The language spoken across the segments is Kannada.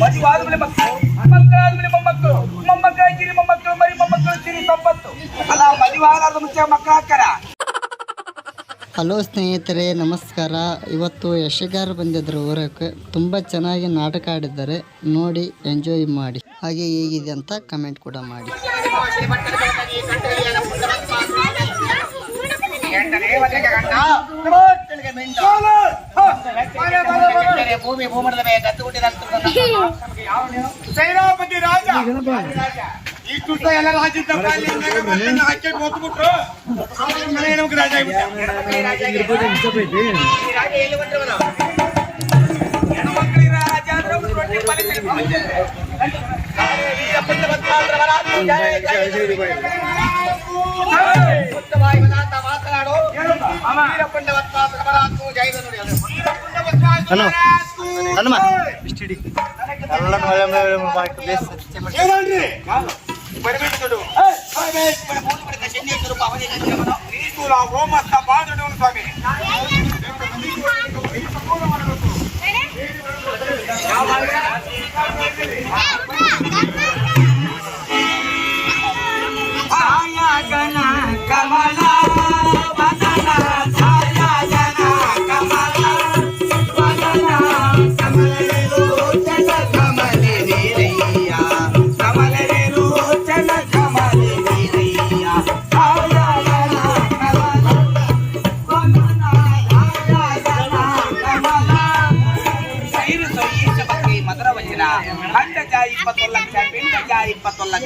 ಮದುವಾದ್ಮೇಲೆ ಮಕ್ಕಳು ಮಕ್ಕಳಾದ್ಮೇಲೆ ಮೊಮ್ಮಕ್ಕಳು ಮೊಮ್ಮಕ್ಕಳ ಕಿರಿ ಮೊಮ್ಮಕ್ಕಳು ಮರಿ ಮೊಮ್ಮಕ್ಕಳು ಸಿರಿ ಸಂಪತ್ತು ಅಲ್ಲ ಮದುವಾದ ಮುಂಚೆ ಮಕ್ಕಳು ಹಾಕ್ತಾರ ಹಲೋ ಸ್ನೇಹಿತರೆ ನಮಸ್ಕಾರ. ಇವತ್ತು ಯಶಗಾರ ಬಂದಿದ್ರು ಊರಕ್ಕೆ ತುಂಬ ಚೆನ್ನಾಗಿ ನಾಟಕ ಆಡಿದ್ದಾರೆ. ನೋಡಿ ಎಂಜಾಯ್ ಮಾಡಿ. ಹಾಗೆ ಹೇಗಿದೆ ಅಂತ ಕಮೆಂಟ್ ಕೂಡ ಮಾಡಿ. ಭೂಮಿ ಭೂಮಂಡಲ ಗದ್ದು ಸೇನಾಪತಿ ರಾಜ ಈ ತುರ್ತ ಎಲ್ಲ ರಾಜ್ಯದ ಹಾಕಿ ಹೋಗ್ಬಿಟ್ರು ಮನೆ ನಮ್ಗೆ ರಾಜ ಹೆಣ್ಮಕ್ಳಿಗೆ ರಾಜ ಅಂದ್ರೆ ಒಂದು ರೊಟ್ಟಿ ಪಾಲಿಸಿ హలో హనుమా ఇస్టిడి అల్లం వలం మా ప్లేస్ ఏమండి పరిమితుడు పరిమితుడు పూలు పరిమితుడు పవని నీకు లా రోమ సభానుడు స్వామి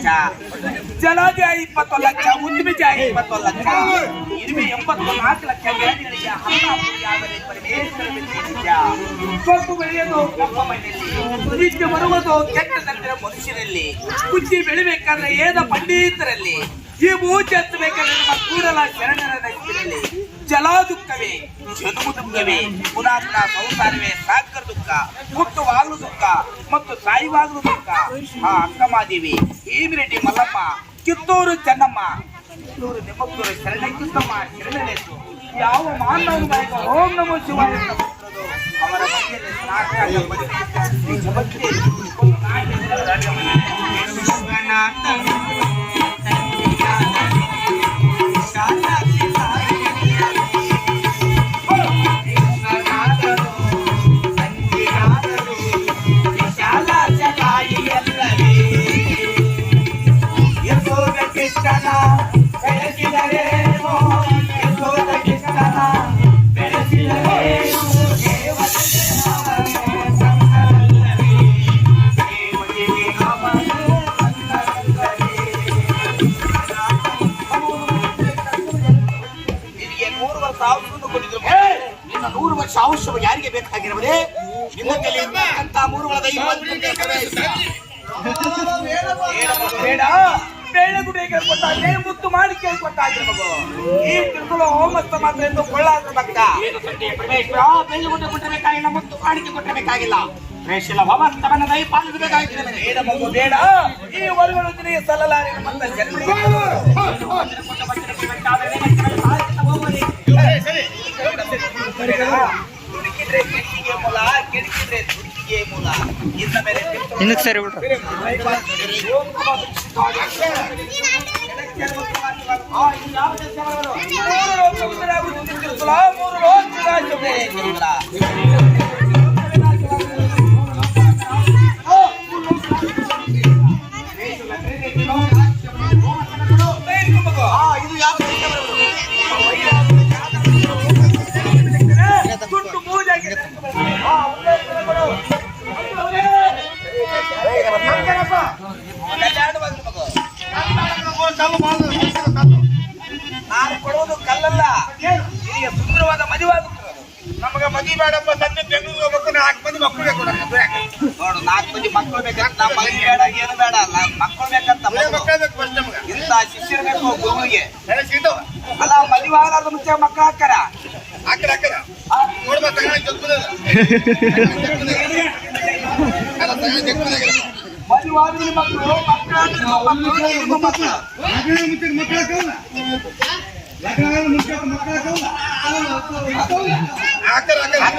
ಲಕ್ಷ. ಜಲಜ ಇಪ್ಪತ್ತೊಂದು ಲಕ್ಷ ಜಾಯಿ ಇಪ್ಪತ್ತೊಂದು ಲಕ್ಷ. ಇರುವೆ ಎಂಬತ್ತು ನಾಲ್ಕು ಲಕ್ಷ ಸೊಪ್ಪು ಬೆಳೆಯೋದು ಕಪ್ಪ ಮಣ್ಣಲ್ಲಿ ನಿತ್ಯ ಬರುವುದು ಕೆಟ್ಟ ನಂತರ ಮನುಷ್ಯರಲ್ಲಿ. ಕುಚ್ಚಿ ಬೆಳಿಬೇಕಾದ್ರೆ ಏದ ಪಂಡಿತರಲ್ಲಿ. ಈ ಮೂಚೆ ಹತ್ತಬೇಕಾದ್ರೆ ನಮ್ಮ ಕೂಡಲ ಶರಣರ ನಚ್ಚಿರಲಿ ಜಲ ದುಃಖವೇ ಜನುಮ ದುಃಖವೇ ಪುನಾತ್ಮ ಸಂಸಾರವೇ ಸಾಕರ್ ದುಃಖ ಹುಟ್ಟುವಾಗಲು ದುಃಖ. ದುಃಖ ಆ ಅಕ್ಕಮಾದೇವಿ ಹೇಮಿರೆಡ್ಡಿ ಮಲ್ಲಮ್ಮ ಕಿತ್ತೂರು ಚೆನ್ನಮ್ಮ. ಕಿತ್ತೂರು ನಿಮ್ಮಕ್ಕೂರು ಶರಣಕ್ಕಿತ್ತಮ್ಮ ಶರಣನೆತ್ತು ಯಾವ ಮಾನವನ ಬಾಯಿಗೆ ಓಂ ನಮೋ ಶಿವಾಯ ಅವರ ಮನೆಯಲ್ಲಿ ನಿನ್ನ ನೂರು ವರ್ಷ ಅವಶ್ಯವ ಯಾರಿಗೆ ಬೇಕಾಗಿರುವುದೇ? ನಿನ್ನ ಇರ್ತಕ್ಕಂತ ಮೂರು ವರ್ಷದ ಇಪ್ಪತ್ತು ಬೇಡ ಕೊಟ್ಟಾಗೆ ಮುತ್ತು ಮಾಡಿ ಕೇಳ್ಕೊಟ್ಟಾಗೆ ಮಗು ಈ ತಿಳ್ಕೊಳ್ಳೋ ಹೋಮಸ್ತ ಮಾತ್ರ ಎಂದು ಕೊಳ್ಳಾದ ಭಕ್ತ. ಪರಮೇಶ್ವರ ಬೆಳ್ಳುಗುಡ್ಡ ಕೊಟ್ಟಿರಬೇಕಾಗಿಲ್ಲ ಮುತ್ತು ಕಾಣಿಕೆ ಕೊಟ್ಟಿರಬೇಕಾಗಿಲ್ಲ. ವೇಷಲ ಹೋಮಸ್ತವನ್ನ ದೈ ಬೇಡ ಬೇಡ. ಈ ವರ್ಗದೊಂದಿಗೆ ಹಿಂದಕ್ಕೆ ಸರಿ ಬಿಡ್ರಿ ಇದು ಬೇಡಪ್ಪ ಸಣ್ಣ ಬೆಂಗಳೂರು ಹೋಗ್ಬೇಕು ನಾಲ್ಕು ಮಂದಿ ಮಕ್ಕಳು ಕೊಡಕ್ಕೆ ನೋಡು ನಾಲ್ಕು ಮಂದಿ ಮಕ್ಕಳು ಬೇಕಂತ ನಮ್ಮ ಮಗನಿಗೆ ಬೇಡ ಏನು ಬೇಡ ಮಕ್ಕಳು ಬೇಕಂತ. ಮಕ್ಕಳ ಬೇಕು ಫಸ್ಟ್ ನಮಗ ಇಂಥ ಶಿಷ್ಯರು ಬೇಕು ಗುರುವಿಗೆ ಅಲ್ಲ ಮದುವೆ ಆಗಲಾರ್ದ ಮುಂಚೆ ಮಕ್ಕಳು ಹಾಕ್ತಾರ ಹಾಕರ ಹಾಕರ ನೋಡ್ಬೇಕು ತಗೊಂಡ್ ಜಗ್ಗುದ ಅಲ್ಲ ತಗೊಂಡ್ ಜಗ್ಗುದ ಮದುವೆ ಆದ್ಮೇಲೆ ಮಕ್ಕಳು ಮಕ್ಕಳು ಮಕ್ಕಳು ಮಕ್ಕಳು లగ్నాలు ముఖ్య ముక్కలకు అక్కడ అక్కడ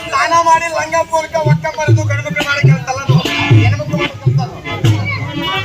ಸ್ನಾನ ಮಾಡಿ ಲಂಗ ಪೂರ್ಕ ಒಕ್ಕ ಬರೆದು ಗಂಡು ಮಕ್ಕಳು ಮಾಡಿ ಕೆಲಸ ಅಲ್ಲ ಅದು. ಹೆಣ್ಮಕ್ಳು ಮಾಡೋ ಕೆಲ್ಸ ಅದು.